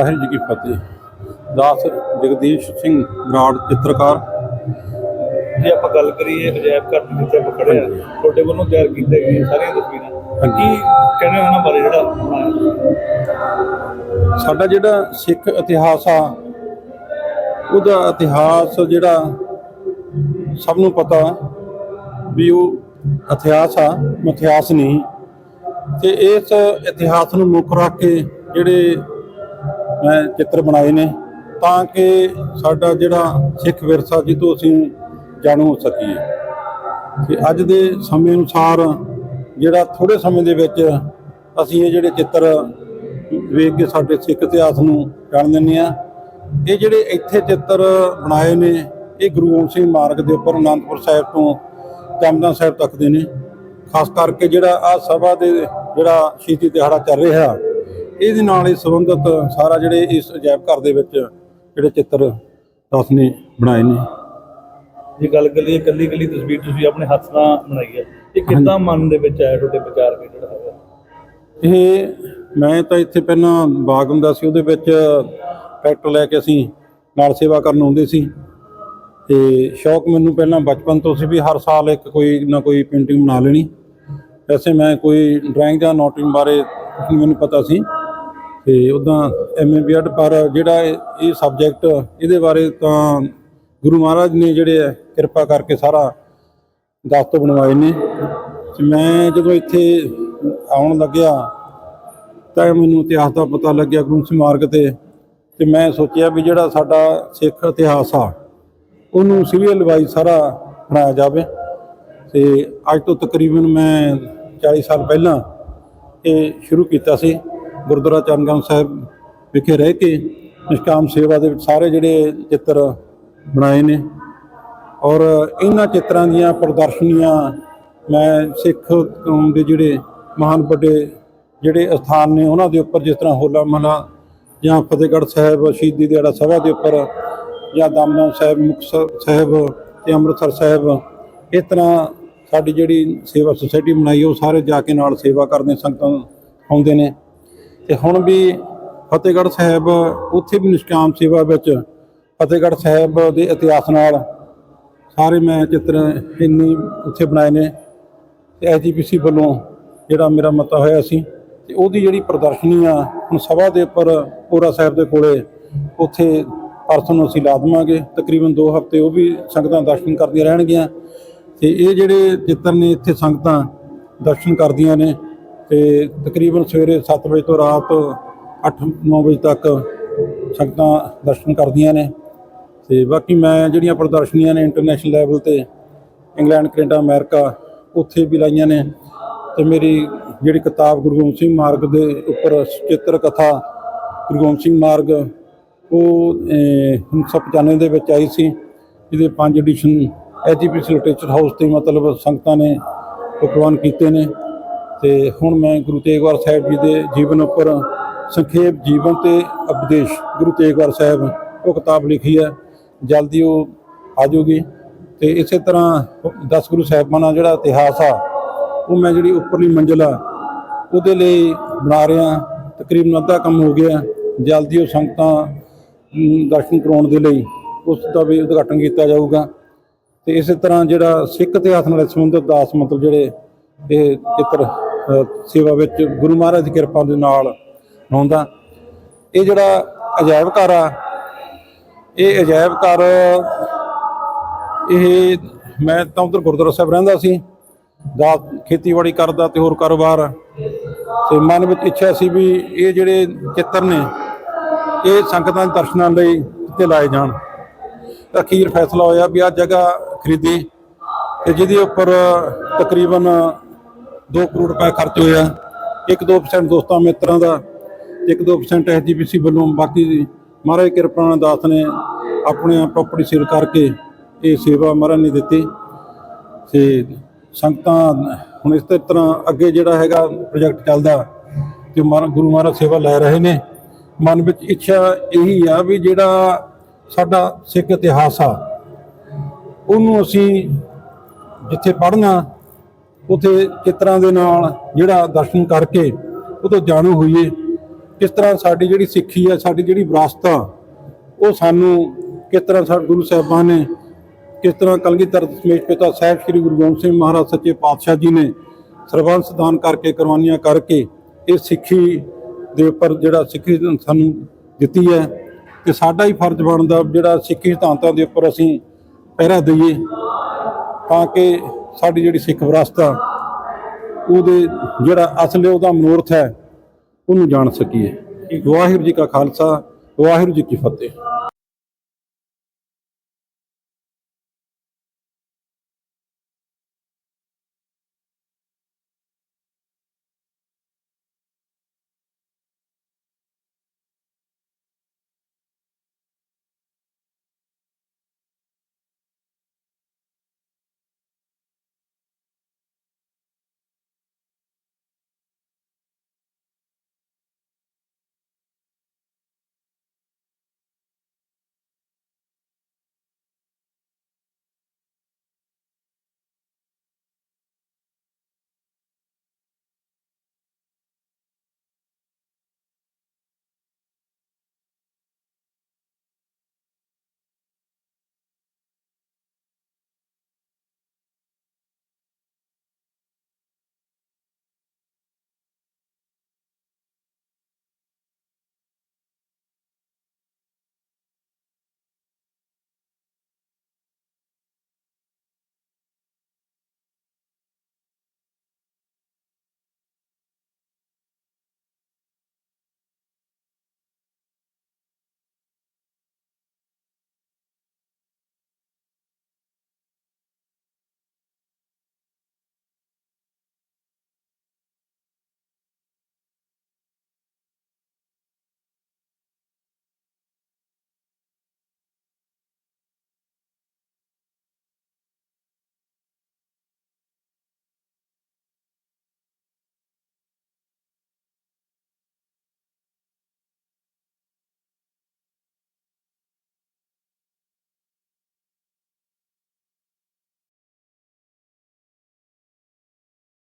ਵਾਹਿਗੁਰੂ ਜੀ ਕੀ ਫਤਿਹ। ਦਾਸ ਜਗਦੀਸ਼ ਸਿੰਘ ਬਰਾੜ ਚਿੱਤਰਕਾਰ। ਜੇ ਆਪਾਂ ਗੱਲ ਕਰੀਏ ਅਜਾਇਬ ਘਰ ਦੇ ਵਿੱਚ ਆਪਾਂ ਖੜੇ ਆ ਤੁਹਾਡੇ ਵੱਲੋਂ ਤਿਆਰ ਕੀਤੇ ਗਏ ਸਾਰੀਆਂ ਤਸਵੀਰਾਂ। ਕੀ ਕਹਿੰਦੇ ਉਹਨਾਂ ਬਾਰੇ ਜਿਹੜਾ ਸਾਡਾ ਜਿਹੜਾ ਸਿੱਖ ਇਤਿਹਾਸ ਆ ਉਹਦਾ ਇਤਿਹਾਸ ਜਿਹੜਾ ਸਭ ਨੂੰ ਪਤਾ ਵੀ ਉਹ ਇਤਿਹਾਸ ਆ ਮਿਥਿਹਾਸ ਨਹੀਂ। ਤੇ ਇਸ ਇਤਿਹਾਸ ਨੂੰ ਮੁੱਖ ਰੱਖ ਕੇ ਜਿਹੜੇ ਚਿੱਤਰ ਬਣਾਏ ਨੇ ਤਾਂ ਕਿ ਸਾਡਾ ਜਿਹੜਾ ਸਿੱਖ ਵਿਰਸਾ ਜਿੱਤੋਂ ਅਸੀਂ ਜਾਣੂ ਹੋ ਸਕੀਏ। ਤੇ ਅੱਜ ਦੇ ਸਮੇਂ ਅਨੁਸਾਰ ਜਿਹੜਾ ਥੋੜੇ ਸਮੇਂ ਦੇ ਵਿੱਚ ਅਸੀਂ ਇਹ ਜਿਹੜੇ ਚਿੱਤਰ ਵੇਖ ਕੇ ਸਾਡੇ ਸਿੱਖ ਇਤਿਹਾਸ ਨੂੰ ਜਾਣ ਦਿੰਦੇ ਆ ਇਹ ਜਿਹੜੇ ਇੱਥੇ ਚਿੱਤਰ ਬਣਾਏ ਨੇ, ਇਹ ਗੁਰੂ ਗੋਬਿੰਦ ਸਿੰਘ ਮਾਰਗ ਦੇ ਉੱਪਰ ਅਨੰਦਪੁਰ ਸਾਹਿਬ ਤੋਂ ਦਮਦਮਾ ਸਾਹਿਬ ਤੱਕ ਦੇ ਨੇ। ਖਾਸ ਕਰਕੇ ਜਿਹੜਾ ਆ ਸਭਾ ਦੇ ਜਿਹੜਾ ਸ਼ਹੀਦੀ ਦਿਹਾੜਾ ਚੱਲ ਰਿਹਾ ਇਹਦੇ ਨਾਲ ਹੀ ਸੰਬੰਧਿਤ ਸਾਰਾ ਜਿਹੜੇ ਇਸ ਅਜਾਇਬ ਘਰ ਦੇ ਵਿੱਚ ਜਿਹੜੇ ਚਿੱਤਰ ਦਾਸ ਨੇ ਬਣਾਏ ਨੇ। ਜੇ ਗੱਲ ਕਰੀਏ ਕੱਲੀ ਕੱਲੀ ਤਸਵੀਰ ਤੁਸੀਂ ਆਪਣੇ ਹੱਥ ਨਾਲ ਬਣਾਈ ਹੈ। ਇਹ ਕਿੱਦਾਂ ਮਨ ਦੇ ਵਿੱਚ ਆਇਆ ਤੁਹਾਡੇ ਵਿਚਾਰ ਕੇ ਜਿਹੜਾ ਹੈਗਾ? ਇਹ ਮੈਂ ਤਾਂ ਇੱਥੇ ਪਹਿਲਾਂ ਬਾਗ ਹੁੰਦਾ ਸੀ ਉਹਦੇ ਵਿੱਚ ਟਰੈਕਟਰ ਲੈ ਕੇ ਅਸੀਂ ਨਾਲ ਸੇਵਾ ਕਰਨ ਆਉਂਦੇ ਸੀ। ਤੇ ਸ਼ੌਕ ਮੈਨੂੰ ਪਹਿਲਾਂ ਬਚਪਨ ਤੋਂ ਸੀ ਵੀ ਹਰ ਸਾਲ ਇੱਕ ਕੋਈ ਨਾ ਕੋਈ ਪੇਂਟਿੰਗ ਬਣਾ ਲੈਣੀ। ਵੈਸੇ ਮੈਂ ਕੋਈ ਡਰਾਇੰਗ ਜਾਂ ਨੋਟਿੰਗ ਬਾਰੇ ਮੈਨੂੰ ਪਤਾ ਸੀ। ਤੇ ਉਦਾਂ ਐਮਏ ਬੀਐਡ ਪਰ ਜਿਹੜਾ ਇਹ ਸਬਜੈਕਟ ਇਹਦੇ ਬਾਰੇ ਤਾਂ ਗੁਰੂ ਮਹਾਰਾਜ ਨੇ ਜਿਹੜੇ ਹੈ ਕਿਰਪਾ ਕਰਕੇ ਸਾਰਾ ਦਸਤ ਬਣਵਾਏ ਨੇ। ਤੇ ਮੈਂ ਜਦੋਂ ਇੱਥੇ ਆਉਣ ਲੱਗਿਆ ਤਾਂ ਮੈਨੂੰ ਇਤਿਹਾਸ ਦਾ ਪਤਾ ਲੱਗਿਆ ਗੁਰੂ ਸਿੰਘ ਤੇ। ਤੇ ਮੈਂ ਸੋਚਿਆ ਵੀ ਜਿਹੜਾ ਸਾਡਾ ਸਿੱਖ ਇਤਿਹਾਸ ਆ, ਉਹਨੂੰ ਸਿਵਲ ਵਾਈਜ਼ ਸਾਰਾ ਬਣਾਇਆ ਜਾਵੇ। ਤੇ ਅੱਜ ਤੋਂ ਤਕਰੀਬਨ ਮੈਂ 40 ਸਾਲ ਪਹਿਲਾਂ ਇਹ ਸ਼ੁਰੂ ਕੀਤਾ ਸੀ। ਗੁਰਦੁਆਰਾ ਚਰਨਗੰਜ ਸਾਹਿਬ ਵਿਖੇ ਰਹਿ ਕੇ ਨਿਸ਼ਕਾਮ ਸੇਵਾ ਦੇ ਵਿੱਚ ਸਾਰੇ ਜਿਹੜੇ ਚਿੱਤਰ ਬਣਾਏ ਨੇ। ਔਰ ਇਹਨਾਂ ਚਿੱਤਰਾਂ ਦੀਆਂ ਪ੍ਰਦਰਸ਼ਨੀਆਂ ਮੈਂ ਸਿੱਖ ਕੌਮ ਦੇ ਜਿਹੜੇ ਮਹਾਨ ਵੱਡੇ ਜਿਹੜੇ ਅਸਥਾਨ ਨੇ, ਉਹਨਾਂ ਦੇ ਉੱਪਰ ਜਿਸ ਤਰ੍ਹਾਂ ਹੋਲਾ ਮਹੱਲਾ ਜਾਂ ਫਤਿਹਗੜ੍ਹ ਸਾਹਿਬ, ਸ਼ਹੀਦੀ ਦਿਹਾੜਾ ਸਭਾ ਦੇ ਉੱਪਰ ਜਾਂ ਦਮਦਮ ਸਾਹਿਬ ਮੁਕਤਸਰ ਸਾਹਿਬ ਤੇ ਅੰਮ੍ਰਿਤਸਰ ਸਾਹਿਬ, ਇਸ ਤਰ੍ਹਾਂ ਸਾਡੀ ਜਿਹੜੀ ਸੇਵਾ ਸੁਸਾਇਟੀ ਬਣਾਈ, ਉਹ ਸਾਰੇ ਜਾ ਕੇ ਨਾਲ ਸੇਵਾ ਕਰਦੇ, ਸੰਗਤਾਂ ਆਉਂਦੇ ਨੇ। ਤੇ ਹੁਣ ਵੀ ਫਤਿਹਗੜ੍ਹ ਸਾਹਿਬ, ਉੱਥੇ ਵੀ ਨਿਸ਼ਕਾਮ ਸੇਵਾ ਵਿੱਚ ਫਤਿਹਗੜ੍ਹ ਸਾਹਿਬ ਦੇ ਇਤਿਹਾਸ ਨਾਲ ਸਾਰੇ ਮੈਂ ਚਿੱਤਰ ਇੰਨੀ ਉੱਥੇ ਬਣਾਏ ਨੇ ਤੇ ਐਜੀਪੀਸੀ ਵੱਲੋਂ ਜਿਹੜਾ ਮੇਰਾ ਮਤਾ ਹੋਇਆ ਸੀ ਤੇ ਉਹਦੀ ਜਿਹੜੀ ਪ੍ਰਦਰਸ਼ਨੀ ਆ, ਹੁਣ ਸਭਾ ਦੇ ਉੱਪਰ ਪੂਰਾ ਸਾਹਿਬ ਦੇ ਕੋਲੇ ਉੱਥੇ ਪਰਸੋਂ ਨੂੰ ਅਸੀਂ ਲਾ ਦੇਵਾਂਗੇ। ਤਕਰੀਬਨ 2 ਹਫ਼ਤੇ ਉਹ ਵੀ ਸੰਗਤਾਂ ਦਰਸ਼ਨ ਕਰਦੀਆਂ ਰਹਿਣਗੀਆਂ ਤੇ ਇਹ ਜਿਹੜੇ ਚਿੱਤਰ ਨੇ ਇੱਥੇ ਸੰਗਤਾਂ ਦਰਸ਼ਨ ਕਰਦੀਆਂ ਨੇ। ਤੇ ਤਕਰੀਬਨ ਸਵੇਰੇ 7 ਵਜੇ ਤੋਂ ਰਾਤ 8-9 ਵਜੇ ਤੱਕ ਸੰਗਤਾਂ ਦਰਸ਼ਨ ਕਰਦੀਆਂ ਨੇ। ਤੇ ਬਾਕੀ ਮੈਂ ਜਿਹੜੀਆਂ ਪ੍ਰਦਰਸ਼ਨੀਆਂ ਨੇ ਇੰਟਰਨੈਸ਼ਨਲ ਲੈਵਲ ਤੇ ਇੰਗਲੈਂਡ ਕੈਨੇਡਾ ਅਮਰੀਕਾ ਉੱਥੇ ਵੀ ਲਾਈਆਂ ਨੇ। ਤੇ ਮੇਰੀ ਜਿਹੜੀ ਕਿਤਾਬ ਗੁਰੂ ਗੋਬਿੰਦ ਸਿੰਘ ਮਾਰਗ ਦੇ ਉੱਪਰ ਚਿੱਤਰ ਕਥਾ ਗੁਰੂ ਗੋਬਿੰਦ ਸਿੰਘ ਮਾਰਗ ਉਹ ਅਹ, 1995 ਦੇ ਵਿੱਚ ਆਈ ਸੀ। ਇਹਦੇ ਪੰਜ ਐਡੀਸ਼ਨ ਐਜੀਪੀਸੀ ਲਿਟਰੇਚਰ ਹਾਊਸ ਤੇ ਮਤਲਬ ਸੰਗਤਾਂ ਨੇ ਉਹ ਕੀਤੇ ਨੇ। ਤੇ ਹੁਣ ਮੈਂ ਗੁਰੂ ਤੇਗਵਾਰ ਸਾਹਿਬ ਜੀ ਦੇ ਜੀਵਨ ਉੱਪਰ ਸੰਖੇਪ ਜੀਵਨ ਤੇ ਉਪਦੇਸ਼ ਗੁਰੂ ਤੇਗਵਾਰ ਸਾਹਿਬ ਉਹ ਕਿਤਾਬ ਲਿਖੀ ਹੈ, ਜਲਦੀ ਉਹ ਆ ਜਾਊਗੀ। ਤੇ ਇਸੇ ਤਰ੍ਹਾਂ 10 ਗੁਰੂ ਸਾਹਿਬਾਨਾਂ ਜਿਹੜਾ ਇਤਿਹਾਸ ਆ, ਉਹ ਮੈਂ ਜਿਹੜੀ ਉੱਪਰਲੀ ਮੰਜ਼ਿਲ ਆ, ਉਹਦੇ ਲਈ ਬਣਾ ਰਿਹਾ, ਤਕਰੀਬਨ ਅੱਧਾ ਕੰਮ ਹੋ ਗਿਆ। ਜਲਦੀ ਉਹ ਸੰਗਤਾਂ ਦਰਸ਼ਨ ਕਰਾਉਣ ਦੇ ਲਈ ਉਸ ਦਾ ਵੀ ਉਦਘਾਟਨ ਕੀਤਾ ਜਾਊਗਾ। ਤੇ ਇਸੇ ਤਰ੍ਹਾਂ ਜਿਹੜਾ ਸਿੱਖ ਇਤਿਹਾਸ ਨਾਲ ਸੰਬੰਧਿਤ ਦਾਸ ਮਤਲਬ ਜਿਹੜੇ ਇਹ ਚਿੱਤਰ ਸੇਵਾ ਵਿੱਚ ਗੁਰੂ ਮਹਾਰਾਜ ਦੀ ਕਿਰਪਾ ਦੇ ਨਾਲ ਹੁੰਦਾ। ਇਹ ਜਿਹੜਾ ਅਜਾਇਬ ਘਰ ਆ, ਇਹ ਅਜਾਇਬ ਘਰ, ਇਹ ਮੈਂ ਤਾਂ ਉਧਰ ਗੁਰਦੁਆਰਾ ਸਾਹਿਬ ਰਹਿੰਦਾ ਸੀ ਦਾ ਖੇਤੀਬਾੜੀ ਕਰਦਾ ਤੇ ਹੋਰ ਕਾਰੋਬਾਰ ਤੇ ਮਨ ਵਿੱਚ ਇੱਛਾ ਸੀ ਵੀ ਇਹ ਜਿਹੜੇ ਚਿੱਤਰ ਨੇ, ਇਹ ਸੰਗਤਾਂ ਦੇ ਦਰਸ਼ਨਾਂ ਲਈ ਤੇ ਲਾਏ ਜਾਣ। ਅਖੀਰ ਫੈਸਲਾ ਹੋਇਆ ਵੀ ਆ ਜਗ੍ਹਾ ਖਰੀਦੀ ਤੇ ਜਿਹਦੇ ਉੱਪਰ ਤਕਰੀਬਨ 2 ਕਰੋੜ ਰੁਪਏ ਖਰਚ ਹੋਇਆ। 1-2% ਦੋਸਤਾਂ ਮਿੱਤਰਾਂ ਦਾ ਤੇ 1-2% ਐਸਜੀਪੀਸੀ ਵੱਲੋਂ। ਬਾਕੀ ਮਹਾਰਾਜ ਦੀ ਕਿਰਪਾ ਦਾਸ ਨੇ ਆਪਣੇ ਪ੍ਰਾਪਰਟੀ ਸੇਲ ਕਰਕੇ ਇਹ ਸੇਵਾ ਮਹਾਰਾਜ ਨੇ ਦਿੱਤੀ। ਤੇ ਸੰਗਤਾਂ ਹੁਣ ਇਸ ਤਰ੍ਹਾਂ ਅੱਗੇ ਜਿਹੜਾ ਹੈਗਾ ਪ੍ਰੋਜੈਕਟ ਚੱਲਦਾ ਤੇ ਮਹਾਰਾ- ਗੁਰੂ ਮਹਾਰਾਜ ਸੇਵਾ ਲੈ ਰਹੇ ਨੇ। ਮਨ ਵਿੱਚ ਇੱਛਾ ਇਹੀ ਆ ਵੀ ਜਿਹੜਾ ਸਾਡਾ ਸਿੱਖ ਇਤਿਹਾਸ ਆ, ਉਹਨੂੰ ਅਸੀਂ ਜਿੱਥੇ ਪੜ੍ਹਨਾ ਉਥੇ ਚਿੱਤਰਾਂ ਦੇ ਨਾਲ ਜਿਹੜਾ ਦਰਸ਼ਨ ਕਰਕੇ ਉਹ ਜਾਣੂ ਹੋਈਏ, ਕਿਸ ਤਰ੍ਹਾਂ ਸਾਡੀ ਜਿਹੜੀ ਸਿੱਖੀ ਹੈ ਸਾਡੀ ਜਿਹੜੀ ਵਿਰਾਸਤ ਆ, ਉਹ ਸਾਨੂੰ ਕਿਸ ਤਰ੍ਹਾਂ ਸਾਡੇ ਗੁਰੂ ਸਾਹਿਬਾਨ ਨੇ ਕਿਸ ਤਰ੍ਹਾਂ ਕਲਗੀਧਰ ਦਸ਼ਮੇਸ਼ ਪਿਤਾ ਸਾਹਿਬ ਸ੍ਰੀ ਗੁਰੂ ਗੋਬਿੰਦ ਸਿੰਘ ਮਹਾਰਾਜ ਸੱਚੇ ਪਾਤਸ਼ਾਹ ਜੀ ਨੇ ਸਰਬੰਸ ਦਾਨ ਕਰਕੇ ਕੁਰਬਾਨੀਆਂ ਕਰਕੇ ਇਹ ਸਿੱਖੀ ਦੇ ਉੱਪਰ ਜਿਹੜਾ ਸਿੱਖੀ ਸਾਨੂੰ ਦਿੱਤੀ ਹੈ ਤੇ ਸਾਡਾ ਹੀ ਫਰਜ਼ ਬਣਦਾ ਜਿਹੜਾ ਸਿੱਖੀ ਸਿਧਾਂਤਾਂ ਦੇ ਉੱਪਰ ਅਸੀਂ ਪਹਿਰਾ ਦਈਏ ਤਾਂ ਕਿ ਸਾਡੀ ਜਿਹੜੀ ਸਿੱਖ ਵਿਰਾਸਤ ਆ, ਉਹਦੇ ਜਿਹੜਾ ਅਸਲ ਉਹਦਾ ਮਨੋਰਥ ਹੈ, ਉਹਨੂੰ ਜਾਣ ਸਕੀਏ। ਵਾਹਿਗੁਰੂ ਜੀ ਕਾ ਖਾਲਸਾ, ਵਾਹਿਗੁਰੂ ਜੀ ਕੀ ਫਤਿਹ।